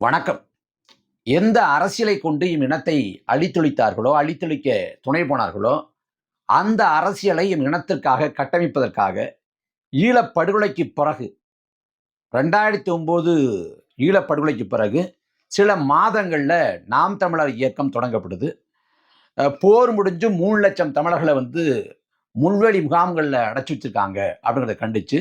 வணக்கம். எந்த அரசியலை கொண்டு இம் இனத்தை அழித்தொழித்தார்களோ அழித்தொழிக்க துணை போனார்களோ அந்த அரசியலை இம் இனத்திற்காக கட்டமைப்பதற்காக ஈழப்படுகொலைக்கு பிறகு ரெண்டாயிரத்தி ஒம்பது ஈழப்படுகொலைக்கு பிறகு சில மாதங்களில் நாம் தமிழர் இயக்கம் தொடங்கப்படுது. போர் முடிஞ்சு மூணு லட்சம் தமிழர்களை வந்து முள்வெளி முகாம்களில் அடைச்சி வச்சிருக்காங்க அப்படிங்கிறத கண்டித்து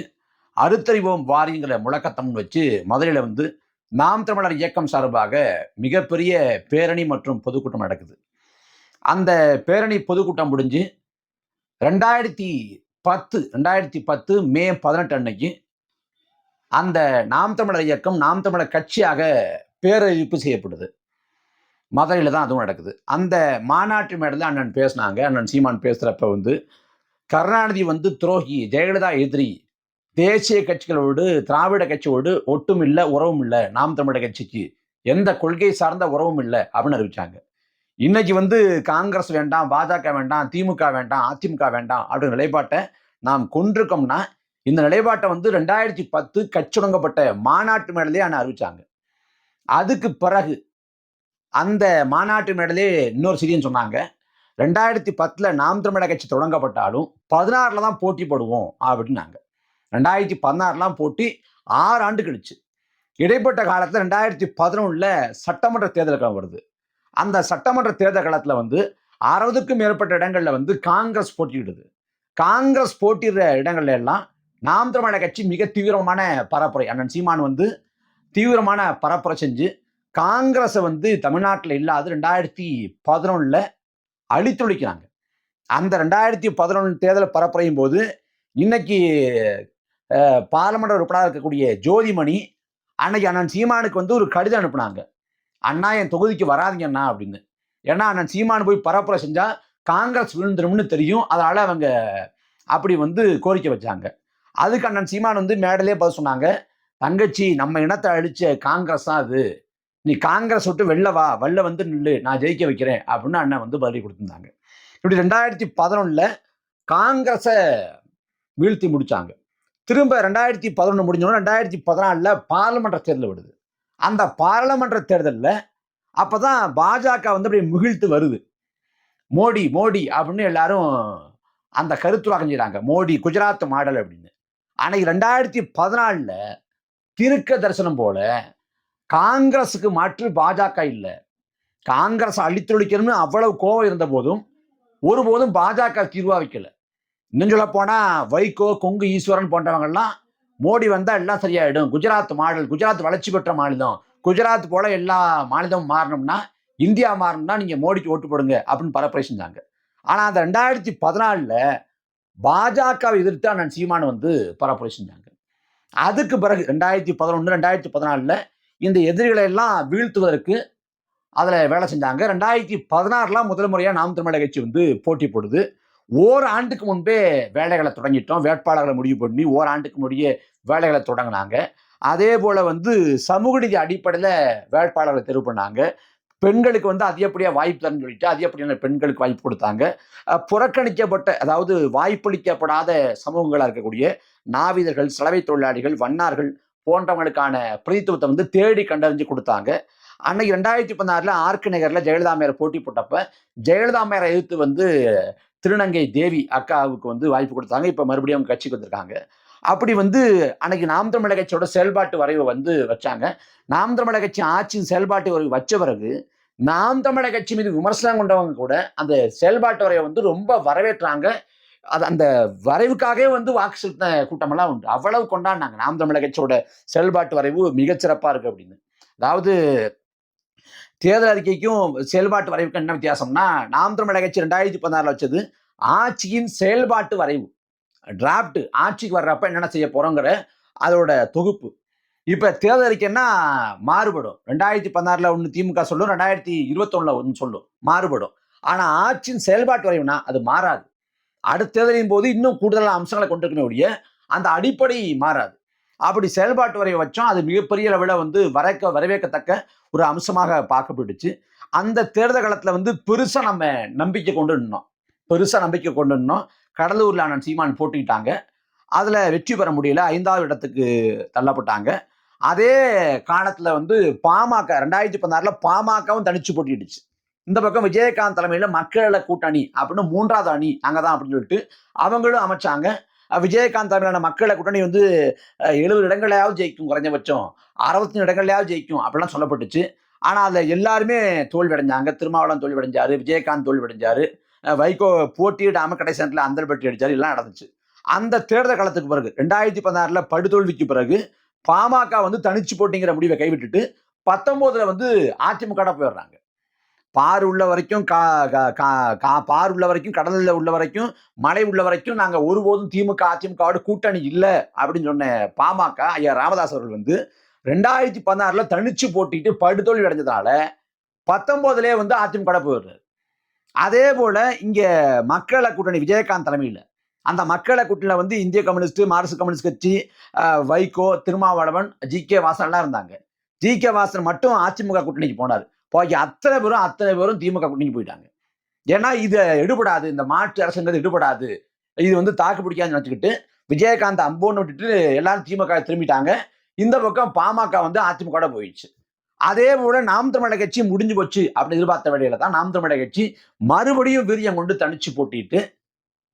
அறுத்தறிவோம் வாரிங்கிற முழக்கத்தம் வச்சு மதுரையில் வந்து நாம் தமிழர் இயக்கம் சார்பாக மிகப்பெரிய பேரணி மற்றும் பொதுக்கூட்டம் நடக்குது. அந்த பேரணி பொதுக்கூட்டம் முடிஞ்சு ரெண்டாயிரத்தி பத்து ரெண்டாயிரத்தி பத்து மே பதினெட்டு அன்னைக்கு அந்த நாம் தமிழர் இயக்கம் நாம் தமிழர் கட்சியாக பேரறிவிப்பு செய்யப்படுது. மதுரையில் தான் அதுவும் நடக்குது. அந்த மாநாட்டு மேடையில் அண்ணன் பேசினாங்க. அண்ணன் சீமான் பேசுகிறப்ப வந்து கருணாநிதி வந்து துரோகி ஜெயலலிதா எதிரி தேசிய கட்சிகளோடு திராவிட கட்சியோடு ஒட்டும் இல்லை உறவும் இல்லை நாம் தமிழக கட்சிக்கு எந்த கொள்கை சார்ந்த உறவும் இல்லை அப்படின்னு அறிவிச்சாங்க. இன்னைக்கு வந்து காங்கிரஸ் வேண்டாம் பாஜக வேண்டாம் திமுக வேண்டாம் அதிமுக வேண்டாம் அப்படின்ற நிலைப்பாட்டை நாம் கொண்டிருக்கோம்னா இந்த நிலைப்பாட்டை வந்து ரெண்டாயிரத்தி பத்து கச்சுடங்கப்பட்ட மாநாட்டு மேடலே ஆனால் அறிவிச்சாங்க. அதுக்கு பிறகு அந்த மாநாட்டு மேடலே இன்னொரு செய்தின்னு சொன்னாங்க ரெண்டாயிரத்தி பத்தில் நாம் தமிழக கட்சி தொடங்கப்பட்டாலும் பதினாறில் தான் போட்டி போடுவோம் அப்படின்னாங்க. ரெண்டாயிரத்தி பதினாறுலாம் போட்டி ஆறு ஆண்டு கழிச்சு. இடைப்பட்ட காலத்தில் ரெண்டாயிரத்தி பதினொன்றில் சட்டமன்ற தேர்தல் காலம் வருது. அந்த சட்டமன்ற தேர்தல் காலத்தில் வந்து அறுபதுக்கும் மேற்பட்ட இடங்களில் வந்து காங்கிரஸ் போட்டியிடுது. காங்கிரஸ் போட்டியிடுற இடங்கள்ல எல்லாம் நாம் தமிழக கட்சி மிக தீவிரமான பரப்புரை. அண்ணன் சீமான் வந்து தீவிரமான பரப்புரை செஞ்சு காங்கிரஸை வந்து தமிழ்நாட்டில் இல்லாத ரெண்டாயிரத்தி பதினொன்றில் அழித்தொழிக்கிறாங்க. அந்த ரெண்டாயிரத்தி பதினொன்று தேர்தல் பரப்புரையும் போது இன்னைக்கு அஹ், பாராளுமன்ற உறுப்பினராக இருக்கக்கூடிய ஜோதிமணி அன்னைக்கு அண்ணன் சீமானுக்கு வந்து ஒரு கடிதம் அனுப்புனாங்க. அண்ணா என் தொகுதிக்கு வராதீங்க அண்ணா அப்படின்னு. ஏன்னா அண்ணன் சீமான் போய் பரப்புரை செஞ்சால் காங்கிரஸ் விழுந்துரும்னு தெரியும். அதனால் அவங்க அப்படி வந்து கோரிக்கை வச்சாங்க. அதுக்கு அண்ணன் சீமான் வந்து மேடலே பதில் சொன்னாங்க. தங்கச்சி நம்ம இனத்தை அழிச்ச காங்கிரஸ் தான் அது? நீ காங்கிரஸ் விட்டு வெளில வா. வெளில வந்து நில்லு. நான் ஜெயிக்க வைக்கிறேன் அப்படின்னு அண்ணன் வந்து பதில் கொடுத்துருந்தாங்க. இப்படி ரெண்டாயிரத்தி பதினொன்றில் காங்கிரஸை வீழ்த்தி முடிச்சாங்க. திரும்ப ரெண்டாயிரத்தி பதினொன்று முடிஞ்சோன்னா ரெண்டாயிரத்தி பதினாலில் பாராளுமன்ற தேர்தல் வருது. அந்த பாராளுமன்ற தேர்தலில் அப்போ தான் பாஜக வந்து அப்படியே முகிழ்த்து வருது. மோடி மோடி அப்படின்னு எல்லாரும் அந்த கருத்துராக்கம் செய்கிறாங்க மோடி குஜராத் மாடல் அப்படின்னு. அன்னைக்கு ரெண்டாயிரத்தி பதினாலில் திருக்க தரிசனம் போல காங்கிரஸுக்கு மாற்று பாஜக இல்லை. காங்கிரஸ் அழித்தொழிக்கணும்னு அவ்வளவு கோபம் இருந்த போதும் ஒருபோதும் பாஜக தீர்வா வைக்கலை. இன்னும் சொல்ல போனா வைகோ கொங்கு ஈஸ்வரன் போன்றவங்கெல்லாம் மோடி வந்தா எல்லாம் சரியாயிடும். குஜராத் மாடல் குஜராத் வளர்ச்சி பெற்ற மாநிலம். குஜராத் போல எல்லா மாநிலமும் மாறணும்னா இந்தியா மாறணும்னா நீங்க மோடிக்கு ஓட்டு போடுங்க அப்படின்னு பரப்புரை செஞ்சாங்க ஆனா அந்த ரெண்டாயிரத்தி பதினாலில் பாஜகவை எதிர்த்து அண்ணன் சீமான் வந்து பரப்புரை செஞ்சாங்க அதுக்கு பிறகு ரெண்டாயிரத்தி பதினொன்று ரெண்டாயிரத்தி பதினாலில் இந்த எதிரிகளை எல்லாம் வீழ்த்துவதற்கு அதில் வேலை செஞ்சாங்க. ரெண்டாயிரத்தி பதினாறுலாம் முதல் முறையாக நாம் தமிழக கட்சி வந்து போட்டி போடுது. ஓராண்டுக்கு முன்பே வேலைகளை தொடங்கிட்டோம். வேட்பாளர்களை முடிவு பண்ணி ஓராண்டுக்கு முடியே வேலைகளை தொடங்கினாங்க. அதே போல் வந்து சமூக நீதி அடிப்படையில் வேட்பாளர்களை தெரிவு பண்ணாங்க. பெண்களுக்கு வந்து அதிகப்படியாக வாய்ப்பு தரணும்னு சொல்லிட்டு அதிகப்படியான பெண்களுக்கு வாய்ப்பு கொடுத்தாங்க. புறக்கணிக்கப்பட்ட அதாவது வாய்ப்பளிக்கப்படாத சமூகங்களாக இருக்கக்கூடிய நாவிதர்கள் சலவை தொழிலாளிகள் வண்ணார்கள் போன்றவங்களுக்கான பிரதித்துவத்தை வந்து தேடி கண்டறிஞ்சு கொடுத்தாங்க. அன்னைக்கு ரெண்டாயிரத்தி பதினாறில் ஆர்க்கு நகரில் ஜெயலலிதா மேயர் போட்டி போட்டப்ப ஜெயலலிதா மேயரை எதிர்த்து வந்து திருநங்கை தேவி அக்காவுக்கு வந்து வாய்ப்பு கொடுத்தாங்க. இப்போ மறுபடியும் அவங்க கட்சிக்கு வந்திருக்காங்க. அப்படி வந்து அன்னைக்கு நாம் தமிழக கட்சியோட செயல்பாட்டு வரைவை வந்து வச்சாங்க. நாம் தமிழக கட்சி ஆட்சியின் செயல்பாட்டு வரைவு வச்ச பிறகு நாம் தமிழக கட்சி மீது விமர்சனம் கொண்டவங்க கூட அந்த செயல்பாட்டு வரைவை வந்து ரொம்ப வரவேற்றாங்க. அது அந்த வரைவுக்காகவே வந்து வாக்கு செலுத்தின கூட்டமெல்லாம் உண்டு. அவ்வளவு கொண்டாடினாங்க. நாம் தமிழக கட்சியோட செயல்பாட்டு வரைவு மிகச்சிறப்பாக இருக்குது அப்படின்னு. அதாவது தேர்தல் அறிக்கைக்கும் செயல்பாட்டு வரைவுக்கு என்ன வித்தியாசம்னா நாம் தமிழக கட்சி ரெண்டாயிரத்தி பதினாறில் வச்சது ஆட்சியின் செயல்பாட்டு வரைவு. டிராப்ட் ஆட்சிக்கு வர்றப்ப என்னென்ன செய்ய போகிறோங்கிற அதோட தொகுப்பு. இப்போ தேர்தல் அறிக்கைன்னா மாறுபடும். ரெண்டாயிரத்தி பதினாறில் ஒன்று திமுக சொல்லும் ரெண்டாயிரத்தி இருபத்தொன்னில் ஒன்று சொல்லும். மாறுபடும். ஆனால் ஆட்சியின் செயல்பாட்டு வரைவுனா அது மாறாது. அடுத்த தேர்தலின் போது இன்னும் கூடுதலான அம்சங்களை கொண்டிருக்கணும் ஒழிய அந்த அடிப்படை மாறாது. அப்படி செயல்பாட்டு வரைவை வச்சோம் அது மிகப்பெரிய அளவில் வந்து வரக்க வரவேற்கத்தக்க ஒரு அம்சமாக பார்க்கப்பட்டுச்சு. அந்த தேர்தல் காலத்தில் வந்து பெருசாக நம்ம நம்பிக்கை கொண்டு நின்னோம். பெருசாக நம்பிக்கை கொண்டு நின்னோம். கடலூரில் அண்ணன் சீமான் போட்டிக்கிட்டாங்க அதில் வெற்றி பெற முடியல. ஐந்தாவது இடத்துக்கு தள்ளப்பட்டாங்க. அதே காலத்தில் வந்து பாமக ரெண்டாயிரத்தி பதினாறில் பாமகவும் தனிச்சு போட்டிடுச்சு. இந்த பக்கம் விஜயகாந்த் தலைமையில் மக்கள கூட்டணி அப்படின்னு மூன்றாவது அணி அங்கே தான் அப்படின்னு சொல்லிட்டு அவங்களும் அமைச்சாங்க. விஜயகாந்த் தலைமையிலான மக்களை கூட்டணி வந்து எழுபது இடங்களையாவது ஜெயிக்கும் குறைஞ்சபட்சம். அறுபத்தி இடங்கள்லயாவது ஜெயிக்கும் அப்படிலாம் சொல்லப்பட்டுச்சு. ஆனால் அதில் எல்லாருமே தோல்வியடைஞ்சாங்க. திருமாவளம் தோல்வியடைஞ்சாரு விஜயகாந்த் தோல்வியடைஞ்சாரு வைகோ போட்டியிடாம கடைசி நேரத்தில் அந்தல் பெட்டி அடித்தார் எல்லாம் நடந்துச்சு. அந்த தேர்தல் காலத்துக்கு பிறகு ரெண்டாயிரத்தி பதினாறில் படுதோல்விக்கு பிறகு பாமக வந்து தனிச்சு போட்டிங்கிற முடிவை கைவிட்டுட்டு பத்தொம்போதில் வந்து அதிமுக போயிடுறாங்க. பார் உள்ள வரைக்கும் கா கா- கா- கா- பார் உள்ள வரைக்கும் கடலில் உள்ள வரைக்கும் மழை உள்ள வரைக்கும் நாங்கள் ஒருபோதும் திமுக அதிமுகவோட கூட்டணி இல்லை அப்படின்னு சொன்ன பாமக ஐயா ராமதாஸ் அவர்கள் வந்து ரெண்டாயிரத்தி பதினாறில் தனிச்சு போட்டிட்டு படுதோல்வி அடைஞ்சதால பத்தொன்பதுலயே வந்து அதிமுக போயிடுறாரு. அதே போல் இங்கே மக்கள கூட்டணி விஜயகாந்த் தலைமையில். அந்த மக்களை கூட்டணியில் வந்து இந்திய கம்யூனிஸ்ட் மார்க்சிஸ்ட் கம்யூனிஸ்ட் கட்சி வைகோ திருமாவளவன் ஜி கே வாசன்லாம் இருந்தாங்க. ஜி கே வாசன் மட்டும் அதிமுக கூட்டணிக்கு போனார். போய் அத்தனை பேரும் அத்தனை பேரும் திமுக கூட்டணிக்கு போயிட்டாங்க. ஏன்னா இது எடுபடாது. இந்த மாற்று அரசுங்கிறது எடுபடாது. இது வந்து தாக்கு பிடிக்காதுன்னு நினச்சிக்கிட்டு விஜயகாந்த் அம்போன்னு விட்டுட்டு எல்லாரும் திமுக திரும்பிட்டாங்க. இந்த பக்கம் பாமக வந்து அதிமுக போயிடுச்சு. அதே போல நாம் தமிழக கட்சி முடிஞ்சு போச்சு அப்படின்னு எதிர்பார்த்த வேலையில தான் நாம் தமிழக கட்சி மறுபடியும் வீரியம் கொண்டு தனிச்சு போட்டிட்டு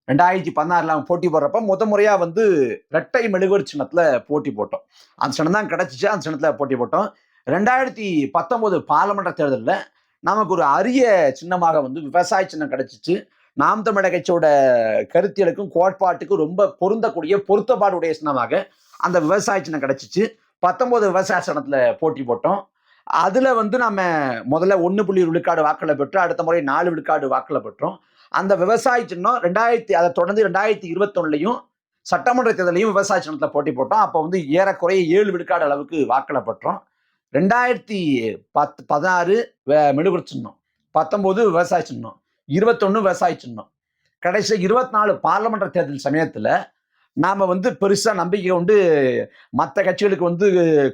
ரெண்டாயிரத்தி பதினாறுல அவங்க போட்டி போடுறப்ப முத முறையா வந்து ரெட்டை மெழுகுவர் சின்னத்துல போட்டி போட்டோம். அந்த சின்னம் தான் கிடைச்சிச்சு. அந்த சின்னத்துல போட்டி போட்டோம். ரெண்டாயிரத்தி பத்தொம்போது பாராளுமன்ற தேர்தலில் நமக்கு ஒரு அரிய சின்னமாக வந்து விவசாய சின்னம் கிடைச்சிச்சு. நாம் தமிழர் கட்சியோட கருத்தியலுக்கும் கோட்பாட்டுக்கும் ரொம்ப பொருந்தக்கூடிய பொருத்தப்பாடுடைய சின்னமாக அந்த விவசாய சின்னம் கிடைச்சிச்சு. பத்தொம்போது விவசாய சின்னத்தில் போட்டி போட்டோம். அதில் வந்து நம்ம முதல்ல ஒன்று புள்ளி விழுக்காடு வாக்களை பெற்றோம். அடுத்த முறை நாலு விழுக்காடு வாக்களை பெற்றோம். அந்த விவசாய சின்னம் ரெண்டாயிரத்தி அதை தொடர்ந்து ரெண்டாயிரத்தி இருபத்தொன்னுலையும் சட்டமன்ற தேர்தலையும் விவசாய சின்னத்தில் போட்டி போட்டோம். அப்போ வந்து ஏறக்குறைய ஏழு விழுக்காடு அளவுக்கு வாக்களை பெற்றோம். ரெண்டாயிரத்தி பத்து பதினாறு மெழுகுற சின்னம். பத்தொம்போது விவசாய சின்னம். இருபத்தொன்று விவசாய சின்னம். கடைசி இருபத்தி நாலு பார்லமெண்ட் தேர்தல் சமயத்தில் நாம் வந்து பெருசாக நம்பிக்கை கொண்டு மற்ற கட்சிகளுக்கு வந்து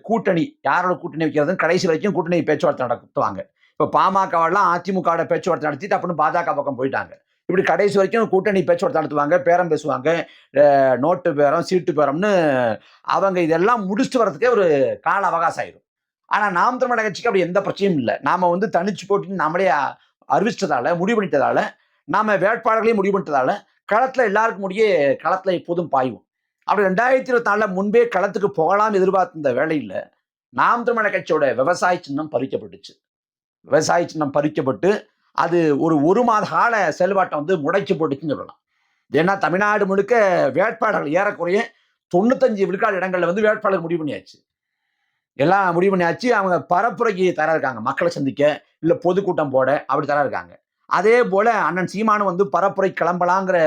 கூட்டணி யாரோட கூட்டணி வைக்கிறதுன்னு கடைசி வரைக்கும் கூட்டணி பேச்சுவார்த்தை நடத்துவாங்க. இப்போ பாமகவெல்லாம் அதிமுகவோட பேச்சுவார்த்தை நடத்திட்டு அப்படின்னு பாஜக பக்கம் போயிட்டாங்க. இப்படி கடைசி வரைக்கும் கூட்டணி பேச்சுவார்த்தை நடத்துவாங்க பேரம் பேசுவாங்க நோட்டு பேரம் சீட்டு பேரம்னு அவங்க இதெல்லாம் முடிச்சுட்டு வரதுக்கே ஒரு கால அவகாசம் ஆயிடும் ஆனால் நாம் தமிழக கட்சிக்கு அப்படி எந்த பிரச்சனையும் இல்லை. நாம் வந்து தனிச்சு போட்டின்னு நாமளே அறிவிச்சதால அறிவிச்சிட்டதால முடிவு பண்ணிட்டதால நாம வேட்பாளர்களையும் முடிவு பண்ணிட்டதால களத்தில் எல்லாருக்கும் முடியே களத்தில் எப்போதும் பாய்வோம். அப்படி ரெண்டாயிரத்தி இருபத்தி நாலில் முன்பே களத்துக்கு போகலாம் எதிர்பார்த்திருந்த இந்த நாம் தமிழக கட்சியோட விவசாய சின்னம் பறிக்கப்பட்டுச்சு. விவசாய சின்னம் பறிக்கப்பட்டு அது ஒரு ஒரு மாத கால செயல்பாட்டை வந்து முடக்கி போட்டுச்சுன்னு சொல்லலாம். ஏன்னா தமிழ்நாடு முழுக்க வேட்பாளர்கள் ஏறக்குறைய தொண்ணூத்தஞ்சு விழுக்காடு இடங்களில் வந்து வேட்பாளர் முடிவு பண்ணியாச்சு. எல்லாம் முடிவு பண்ணியாச்சு. அவங்க பரப்புரைக்கு தர இருக்காங்க மக்களை சந்திக்க இல்லை பொதுக்கூட்டம் போட அப்படி தர இருக்காங்க அதே போல அண்ணன் சீமானும் வந்து பரப்புரை கிளம்பலாங்கிற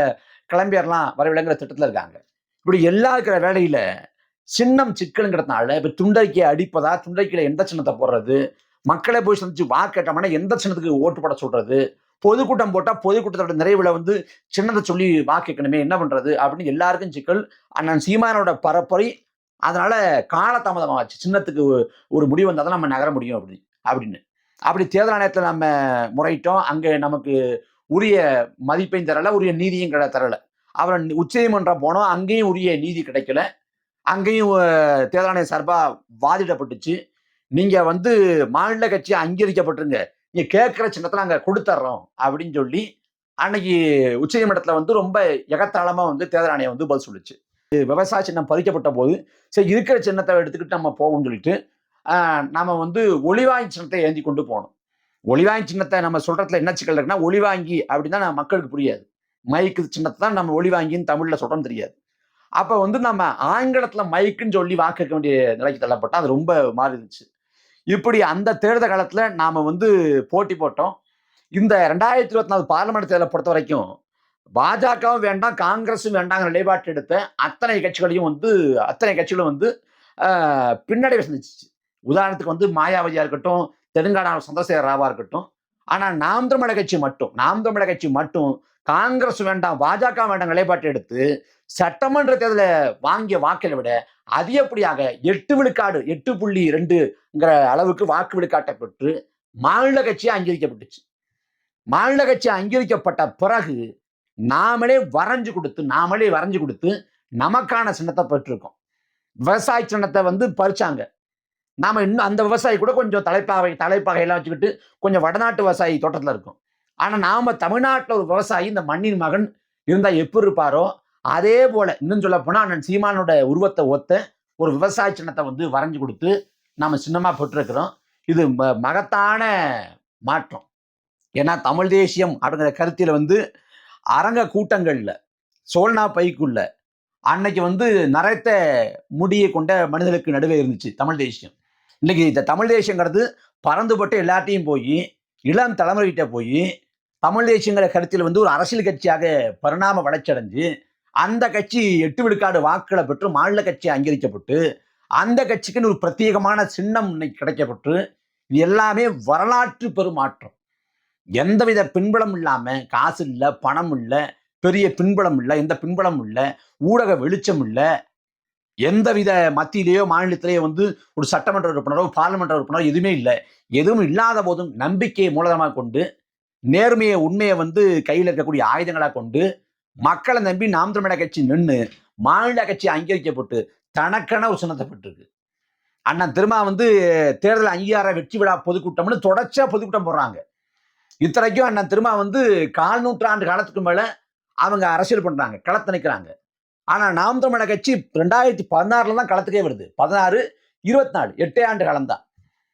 கிளம்பிடலாம் வரவில்லைங்கிற திட்டத்தில் இருக்காங்க. இப்படி எல்லா இருக்கிற வேலையில சின்னம் சிக்கலுங்கிறதுனால இப்போ துண்டறிக்கையை அடிப்பதா துண்டறிக்கையில எந்த சின்னத்தை போடுறது மக்களை போய் சந்திச்சு வாக்கேட்டோம்னா எந்த சின்னத்துக்கு ஓட்டு போட சொல்றது பொதுக்கூட்டம் போட்டால் பொதுக்கூட்டத்தோட நிறைவில் வந்து சின்னதை சொல்லி வாக்கேட்கணுமே என்ன பண்றது அப்படின்னு எல்லாருக்கும் சிக்கல். அண்ணன் சீமானோட பரப்புரை அதனால காலதாமதமாகச்சு சின்னத்துக்கு ஒரு- முடிவு வந்தால் தான் நம்ம நகர முடியும் அப்படி அப்படின்னு. அப்படி தேர்தல் ஆணையத்தில் நம்ம முறையிட்டோம். அங்கே நமக்கு உரிய மதிப்பையும் தரலை உரிய நீதியும் கிட தரலை. அப்புறம் உச்சநீதிமன்றம் போனோம். அங்கேயும் உரிய நீதி கிடைக்கல. அங்கேயும் தேர்தல் ஆணையம் சார்பாக வாதிடப்பட்டுச்சு. நீங்கள் வந்து மாநில கட்சி அங்கீகரிக்கப்பட்டிருங்க. நீங்கள் கேட்குற சின்னத்தில் நாங்கள் கொடுத்துட்றோம் அப்படின்னு சொல்லி அன்னைக்கு உச்சநீதிமன்றத்தில் வந்து ரொம்ப எகத்தாளமாக வந்து தேர்தல் ஆணையம் வந்து பதில் சொல்லுச்சு. விவசாய சின்னம் பறிக்கப்பட்ட போது சரி இருக்கிற சின்னத்தை எடுத்துக்கிட்டு நம்ம போவோம்னு சொல்லிட்டு நாம் நம்ம வந்து ஒளிவாங்கி சின்னத்தை ஏந்தி கொண்டு போனோம் ஒளிவாங்கி சின்னத்தை நம்ம சொல்றதுல என்ன சிக்கல் இருக்குன்னா ஒளிவாங்கி அப்படின்னா நம்ம மக்களுக்கு புரியாது. மைக்கு சின்னத்தை தான் நம்ம ஒளிவாங்கின்னு தமிழ்ல சொல்றோம் தெரியாது. அப்போ வந்து நம்ம ஆங்கிலத்தில் மைக்குன்னு சொல்லி வாக்கிக்க வேண்டிய நிலைக்கு தள்ளப்பட்டோம் அது ரொம்ப மாறிடுச்சு. இப்படி அந்த தேர்தல் காலத்தில் நாம் வந்து போட்டி போட்டோம். இந்த ரெண்டாயிரத்தி இருபத்தி நாலு பார்லமெண்ட் தேர்தலை பொறுத்த வரைக்கும் பாஜகவும் வேண்டாம் காங்கிரஸும் வேண்டாங்கிற நிலைப்பாட்டு எடுத்த அத்தனை கட்சிகளையும் வந்து அத்தனை கட்சிகளும் வந்து பின்னடைவை சந்திச்சிச்சு. உதாரணத்துக்கு வந்து மாயாவதியா இருக்கட்டும் தெலுங்கானா சந்திரசேகர ராவா இருக்கட்டும். ஆனா நாம் தமிழக கட்சி மட்டும் நாம் தமிழக கட்சி மட்டும் காங்கிரஸ் வேண்டாம் பாஜக வேண்டாம் நிலைப்பாட்டை எடுத்து சட்டமன்ற தேர்தலை வாங்கிய வாக்களை விட அதிகப்படியாக எட்டு விழுக்காடு எட்டு புள்ளி ரெண்டுங்கிற அளவுக்கு வாக்கு விழுக்காட்டை பெற்று மாநில கட்சியாக அங்கீகரிக்கப்பட்டுச்சு. மாநில கட்சி அங்கீகரிக்கப்பட்ட பிறகு நாமளே வரைஞ்சு கொடுத்து நாமளே வரைஞ்சு கொடுத்து நமக்கான சின்னத்தை பெற்றிருக்கோம். விவசாய சின்னத்தை வந்து பறிச்சாங்க. நாம இன்னும் அந்த விவசாயி கூட கொஞ்சம் தலைப்பாகை தலைப்பாகையெல்லாம் வச்சுக்கிட்டு கொஞ்சம் வடநாட்டு விவசாயி தோட்டத்தில் இருக்கும். ஆனால் நாம தமிழ்நாட்டில் ஒரு விவசாயி இந்த மண்ணின் மகன் இருந்தால் எப்படி இருப்பாரோ அதே போல இன்னும் சொல்ல போனால் அண்ணன் சீமானோட உருவத்தை ஒத்த ஒரு விவசாய சின்னத்தை வந்து வரைஞ்சு கொடுத்து நாம சின்னமாக பெற்றிருக்கிறோம். இது ம- மகத்தான மாற்றம். ஏன்னா தமிழ் தேசியம் அப்படிங்கிற கருத்தில் வந்து அரங்க கூட்டங்களில் சோழனா பைக்குள்ள அன்னைக்கு வந்து நரைத்த முடியை கொண்ட மனிதர்களுக்கு நடுவே இருந்துச்சு தமிழ் தேசியம். இன்னைக்கு இந்த தமிழ் தேசியங்கிறது பறந்துபட்டு எல்லாத்தையும் போய் இளம் தலைமுறைகிட்ட போய் தமிழ் தேசியங்கிற கருத்தில் வந்து ஒரு அரசியல் கட்சியாக பரிணாம வளர்ச்சியடைஞ்சு அந்த கட்சி எட்டு விழுக்காடு வாக்குகளை பெற்று மாநில கட்சி அங்கீகரிக்கப்பட்டு அந்த கட்சிக்குன்னு ஒரு பிரத்யேகமான சின்னம் இன்னைக்கு கிடைக்கப்பட்டு இது எல்லாமே வரலாற்று பெருமாற்றம். எந்தவித பின்பலம் இல்லாம காசு இல்லை பணம் இல்லை பெரிய பின்பலம் இல்லை எந்த பின்பலம் இல்லை ஊடக வெளிச்சம் இல்லை எந்தவித மத்தியிலேயோ மாநிலத்திலேயோ வந்து ஒரு சட்டமன்ற உறுப்பினரோ பார்லிமெண்ட் உறுப்பினரோ எதுவுமே இல்லை. எதுவும் இல்லாத போதும் நம்பிக்கையை மூலதனமாக கொண்டு நேர்மையை உண்மையை வந்து கையில் இருக்கக்கூடிய ஆயுதங்களாக கொண்டு மக்களை நம்பி நாம் தமிழக கட்சி நின்று மாநில கட்சி அங்கீகரிக்கப்பட்டு தனக்கென ஒரு சின்னத்தப்பட்டிருக்கு அண்ணன் திரும்ப வந்து தேர்தல் அங்கீகார வெற்றி விழா பொதுக்கூட்டம்னு தொடர்ச்சியாக பொதுக்கூட்டம் போடுறாங்க. இத்தனைக்கும் அண்ணன் திரும்ப வந்து கால் நூற்றாண்டு காலத்துக்கு மேல அவங்க அரசியல் பண்றாங்க களத்து நிற்கிறாங்க ஆனா நாம் தமிழக கட்சி ரெண்டாயிரத்தி பதினாறுல தான் களத்துக்கே வருது. பதினாறு இருபத்தி நாலு எட்டே ஆண்டு காலம் தான்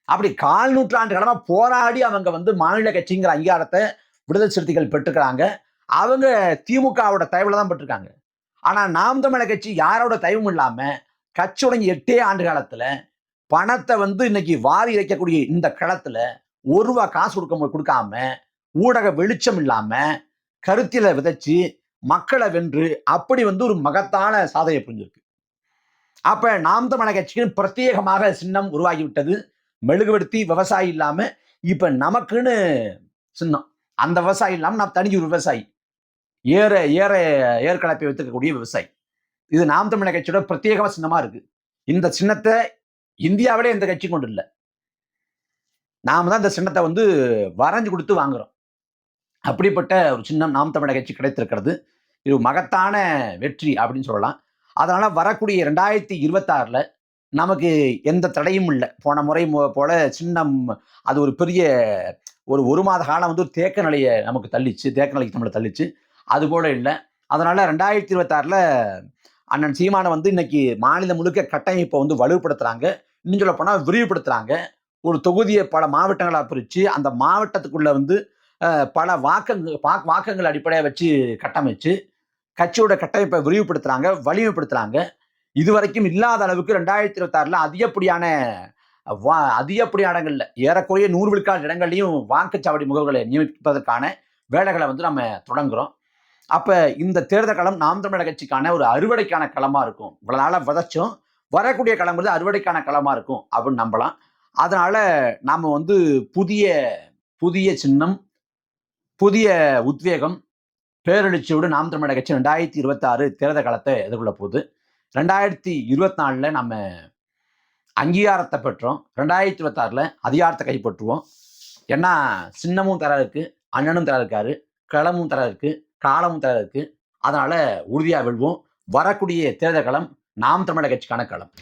அப்படி கால் நூற்றாண்டு காலமா போராடி அவங்க வந்து மாநில கட்சிங்கிற அங்கீகாரத்தை விடுதலை சிறுத்தைகள் பெற்றுக்கிறாங்க. அவங்க திமுகவோட தயவுல தான் பெற்றிருக்காங்க ஆனா நாம் தமிழக கட்சி யாரோட தயவும் இல்லாம கட்சியோட எட்டே ஆண்டு காலத்துல பணத்தை வந்து இன்னைக்கு வாரி இறைக்கக்கூடிய இந்த களத்துல ஒரு ரூபா காசு கொடுக்க கொடுக்காம ஊடக வெளிச்சம் இல்லாம கருத்தில விதைச்சு மக்களை வென்று அப்படி வந்து ஒரு மகத்தான சாதனை புரிஞ்சிருக்கு. அப்ப நாம் தமிழக கட்சிக்கு பிரத்யேகமாக சின்னம் உருவாகி விட்டது விவசாயி இல்லாம இப்ப நமக்குன்னு சின்னம். அந்த விவசாயி இல்லாம நாம் தனி ஒரு விவசாயி. ஏற ஏற ஏற்கலப்பை வைத்துக்கக்கூடிய விவசாயி. இது நாம் தமிழக கட்சியோட பிரத்யேகமா சின்னமா இருக்கு. இந்த சின்னத்தை இந்தியாவிலே எந்த கட்சி கொண்டு இல்லை. நாம தான் இந்த சின்னத்தை வந்து வரைஞ்சு கொடுத்து வாங்குறோம். அப்படிப்பட்ட ஒரு சின்னம் நாம் தமிழக கட்சி கிடைத்திருக்கிறது. இது மகத்தான வெற்றி அப்படின்னு சொல்லலாம். அதனால் வரக்கூடிய ரெண்டாயிரத்தி இருபத்தாறில் நமக்கு எந்த தடையும் இல்லை. போன முறை போல சின்னம் அது ஒரு பெரிய ஒரு ஒரு மாத காலம் வந்து ஒரு தேக்க நிலையை நமக்கு தள்ளிச்சு. தேக்க நிலைக்கு நம்மளை தள்ளிச்சு. அது போல இல்லை. அதனால் ரெண்டாயிரத்தி இருபத்தாறில் அண்ணன் சீமானை வந்து இன்னைக்கு மாநிலம் முழுக்க கட்டமைப்பை வந்து வலுப்படுத்துகிறாங்க இன்னும் சொல்ல போனால் விரிவுபடுத்துகிறாங்க ஒரு தொகுதியை பல மாவட்டங்களாக பிரித்து அந்த மாவட்டத்துக்குள்ளே வந்து பல வாக்கங்கள் வாக் வாக்கங்கள் அடிப்படையாக வச்சு கட்டமைச்சு கட்சியோட கட்டமைப்பை விரிவுப்படுத்துகிறாங்க வலிமைப்படுத்துகிறாங்க இது வரைக்கும் இல்லாத அளவுக்கு ரெண்டாயிரத்தி இருபத்தாறில் அதிகப்படியான வா அதிகப்படியான இடங்களில் ஏறக்குறைய நூறு விழுக்காடு இடங்கள்லையும் வாக்குச்சாவடி முகவர்களை நியமிப்பதற்கான வேலைகளை வந்து நம்ம தொடங்குகிறோம் அப்போ இந்த தேர்தல் களம் நாம் தமிழக கட்சிக்கான ஒரு அறுவடைக்கான களமாக இருக்கும். இவ்வளோ நாளாக விதைச்சும். வரக்கூடிய களம் வந்து அறுவடைக்கான களமாக இருக்கும் அப்படின்னு நம்பலாம். அதனால நாம் வந்து புதிய புதிய சின்னம் புதிய உத்வேகம் பேரெழுச்சியோடு நாம் தமிழக கட்சி ரெண்டாயிரத்தி இருபத்தாறு தேர்தல் காலத்தை எதிர்கொள்ள போகுது. ரெண்டாயிரத்தி இருபத்தி நாலில் நம்ம அங்கீகாரத்தை பெற்றோம். ரெண்டாயிரத்தி இருபத்தாறில் அதிகாரத்தை கைப்பற்றுவோம். ஏன்னா சின்னமும் தர இருக்கு அண்ணனும் தர இருக்காரு களமும் தர இருக்கு காலமும் தர இருக்கு அதனால உறுதியாக வெல்வோம். வரக்கூடிய தேர்தல் களம் நாம் தமிழக கட்சிக்கான களம்